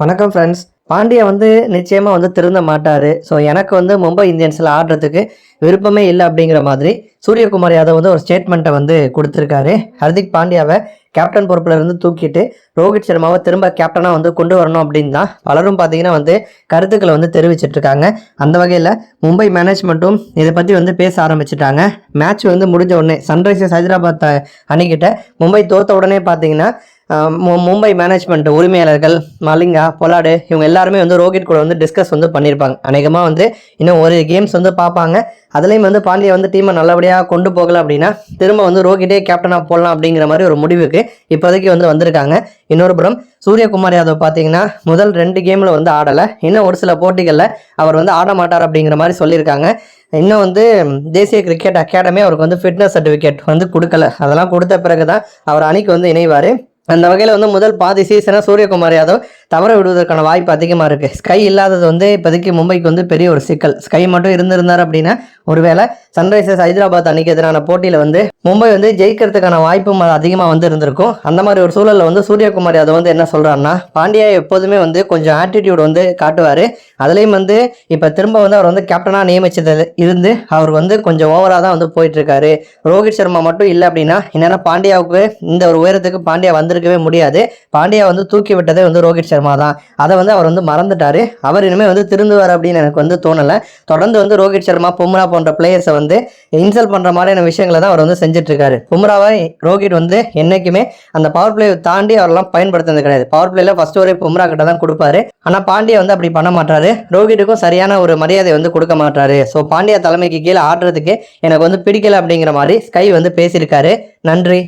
வணக்கம் ஃப்ரெண்ட்ஸ் பாண்டியா வந்து நிச்சயமாக வந்து திருந்த மாட்டார். ஸோ எனக்கு வந்து மும்பை இந்தியன்ஸில் ஆடுறதுக்கு விருப்பமே இல்லை அப்படிங்கிற மாதிரி சூரியகுமார் யாதவ் வந்து ஒரு ஸ்டேட்மெண்ட்டை வந்து கொடுத்துருக்காரு. ஹர்திக் பாண்டியாவை கேப்டன் பொறுப்பில் இருந்து தூக்கிட்டு ரோஹித் சர்மாவை திரும்ப கேப்டனாக வந்து கொண்டு வரணும் அப்படின்னு தான் பலரும் பார்த்தீங்கன்னா வந்து கருத்துக்களை வந்து தெரிவிச்சிட்ருக்காங்க அந்த வகையில் மும்பை மேனேஜ்மெண்ட்டும் இதை பற்றி வந்து பேச ஆரம்பிச்சிட்டாங்க. மேட்ச் வந்து முடிஞ்ச உடனே சன்ரைசர்ஸ் ஹைதராபாத் அணிக்கிட்ட மும்பை தோத்த உடனே பார்த்தீங்கன்னா மும்பை மேனேஜ்மெண்ட் உரிமையாளர்கள் மலிங்கா பொலாடு இவங்க எல்லாருமே வந்து ரோஹித் கூட வந்து டிஸ்கஸ் வந்து பண்ணியிருப்பாங்க அநேகமாக வந்து இன்னும் ஒரு கேம்ஸ் வந்து பார்ப்பாங்க. அதுலேயும் வந்து பாண்டியா வந்து டீமை நல்லபடியாக கொண்டு போகல அப்படின்னா திரும்ப வந்து ரோஹிட்டே கேப்டனாக போடலாம் அப்படிங்கிற மாதிரி ஒரு முடிவுக்கு இப்போதைக்கு வந்து வந்திருக்காங்க. இன்னொரு புறம் சூரியகுமார் யாதவ் பார்த்தீங்கன்னா முதல் ரெண்டு கேமில் வந்து ஆடலை. இன்னும் ஒரு சில போட்டிகளில் அவர் வந்து ஆட மாட்டார் அப்படிங்கிற மாதிரி சொல்லியிருக்காங்க. இன்னும் வந்து தேசிய கிரிக்கெட் அகாடமி அவருக்கு வந்து ஃபிட்னஸ் சர்டிஃபிகேட் வந்து கொடுக்கல. அதெல்லாம் கொடுத்த பிறகு தான் அவர் அணிக்கு வந்து இணைவார். அந்த வகையில் வந்து முதல் பாதி சீசனை சூரியகுமார் யாதவ் தவற விடுவதற்கான வாய்ப்பு அதிகமாக இருக்குது ஸ்கை இல்லாதது வந்து இப்போதைக்கு மும்பைக்கு வந்து பெரிய ஒரு சிக்கல். ஸ்கை மட்டும் இருந்திருந்தார் அப்படின்னா ஒருவேளை சன்ரைசர்ஸ் ஹைதராபாத் அணிக்கு எதிரான போட்டியில் வந்து மும்பை வந்து ஜெயிக்கிறதுக்கான வாய்ப்பும் அதிகமாக வந்து இருந்திருக்கும். அந்த மாதிரி ஒரு சூழலில் வந்து சூரியகுமார் யாதவ் வந்து என்ன சொல்கிறாருன்னா பாண்டியா எப்போதுமே வந்து கொஞ்சம் ஆட்டிடியூட் வந்து காட்டுவார். அதுலேயும் வந்து இப்போ திரும்ப வந்து அவர் வந்து கேப்டனாக நியமிச்சது இருந்து அவர் வந்து கொஞ்சம் ஓவராக தான் வந்து போயிட்டுருக்காரு ரோஹித் சர்மா மட்டும் இல்லை அப்படின்னா என்னென்னா பாண்டியாவுக்கு இந்த ஒரு உயரத்துக்கு பாண்டியா வந்திருக்கவே முடியாது. பாண்டியா வந்து தூக்கி விட்டதே வந்து ரோஹித் சர்மா தான். அதை வந்து அவர் வந்து மறந்துட்டாரு. அவர் இனிமேல் வந்து திருந்துவார் அப்படின்னு எனக்கு வந்து தோணலை. தொடர்ந்து வந்து ரோஹித் சர்மா பும்ரா போன்ற பிளேயர்ஸை வந்து இன்சல்ட் பண்ணுற மாதிரியான விஷயங்களை தான் அவர் வந்து செஞ்சுட்டு இருக்காரு பும்ராவை ரோஹித் வந்து என்னைக்குமே அந்த பவர் பிளே தாண்டி அவரெல்லாம் பயன்படுத்துறது கிடையாது. பவர் பிளேல ஃபர்ஸ்ட் ஒரு பும்ரா கிட்ட தான் கொடுப்பாரு. ஆனால் பாண்டியா வந்து அப்படி பண்ண மாட்டாரு. ரோஹிட்டுக்கும் சரியான ஒரு மரியாதை வந்து கொடுக்க மாட்டாரு. ஸோ பாண்டியா தலைமைக்கு கீழே ஆடுறதுக்கு எனக்கு வந்து பிடிக்கல அப்படிங்கிற மாதிரி ஸ்கை வந்து பேசியிருக்காரு. நன்றி.